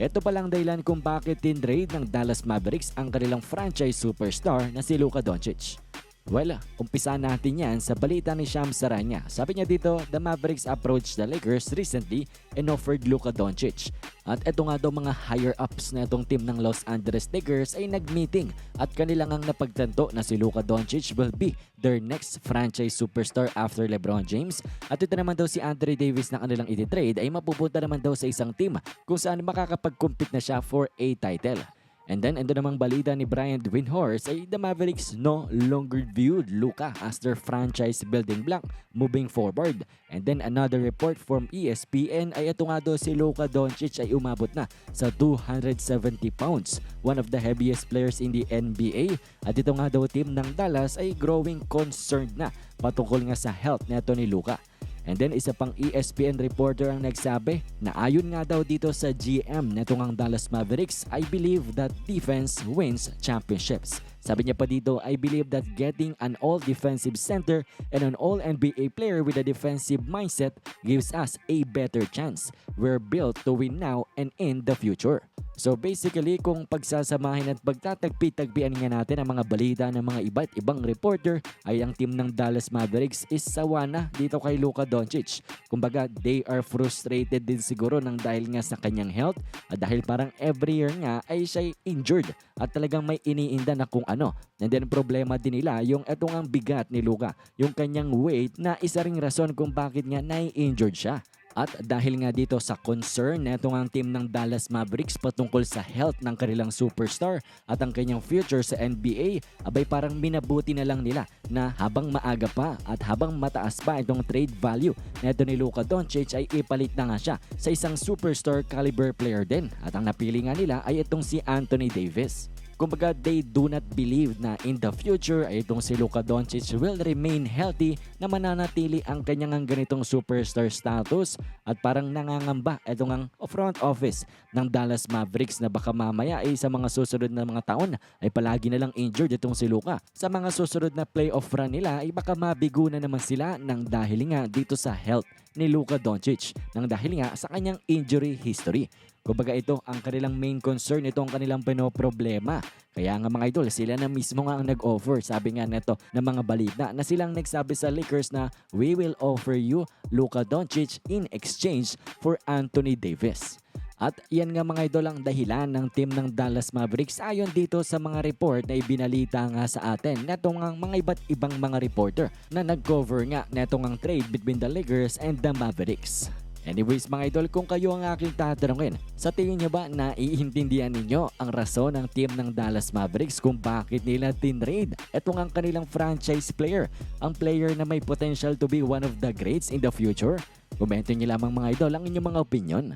Ito palang dahilan kung bakit tinrade ng Dallas Mavericks ang kanilang franchise superstar na si Luka Doncic. Well, umpisa natin yan sa balita ni Sham Saranya. Sabi niya dito, the Mavericks approached the Lakers recently and offered Luka Doncic. At eto nga daw mga higher-ups na itong team ng Los Angeles Lakers ay nag-meeting at kanilang ang napagtanto na si Luka Doncic will be their next franchise superstar after LeBron James. At ito naman daw si Anthony Davis na kanilang ititrade ay mapupunta naman daw sa isang team kung saan makakapag-compete na siya for a title. And then, ando namang balita ni Brian Windhorst ay the Mavericks no longer viewed Luka as their franchise building block moving forward. And then another report from ESPN ay ito nga daw si Luka Doncic ay umabot na sa 270 pounds, one of the heaviest players in the NBA. At ito nga daw team ng Dallas ay growing concerned na patungkol nga sa health neto ni Luka. And then isa pang ESPN reporter ang nagsabi na ayon nga daw dito sa GM netong ang Dallas Mavericks, I believe that defense wins championships. Sabi niya pa dito, I believe that getting an all-defensive center and an all-NBA player with a defensive mindset gives us a better chance. We're built to win now and in the future. So basically, kung pagsasamahin at pagtatagpi-tagpian nga natin ang mga balita ng mga iba't ibang reporter, ay ang team ng Dallas Mavericks is sawa na dito kay Luka Doncic. Kumbaga, they are frustrated din siguro ng dahil nga sa kanyang health at dahil parang every year nga ay siya injured at talagang may iniinda na kung ano. And then problema din nila yung etong ang bigat ni Luka, yung kanyang weight na isa ring rason kung bakit nga nai-injured siya. At dahil nga dito sa concern na itong ang team ng Dallas Mavericks patungkol sa health ng kanilang superstar at ang kanyang future sa NBA, abay parang minabuti na lang nila na habang maaga pa at habang mataas pa itong trade value na ito ni Luka Doncic ay ipalit na nga siya sa isang superstar caliber player din. At ang napili nga nila ay itong si Anthony Davis. Kumbaga, they do not believe na in the future ay itong si Luka Doncic will remain healthy na mananatili ang kanyang ang ganitong superstar status at parang nangangamba itong ang front office ng Dallas Mavericks na baka mamaya ay sa mga susunod na mga taon ay palagi na lang injured itong si Luka. Sa mga susunod na playoff run nila ay baka mabigo na naman sila ng dahil nga dito sa health ni Luka Doncic ng dahil nga sa kanyang injury history. Kumbaga ito ang kanilang main concern, ito ang kanilang pinoproblema. Kaya nga mga idol, sila na mismo nga ang nag-offer. Sabi nga neto ng mga balita na silang nagsabi sa Lakers na we will offer you Luka Doncic in exchange for Anthony Davis. At yan nga mga idol ang dahilan ng team ng Dallas Mavericks ayon dito sa mga report na ibinalita nga sa atin netong ang mga iba't ibang mga reporter na nag-cover nga netong ang trade between the Lakers and the Mavericks. Anyways mga idol, kung kayo ang aking tatanungin, sa tingin niyo ba na iintindihan ninyo ang rason ng team ng Dallas Mavericks kung bakit nila tinrade etong ang kanilang franchise player, ang player na may potential to be one of the greats in the future? Komento niyo lamang mga idol ang inyong mga opinion.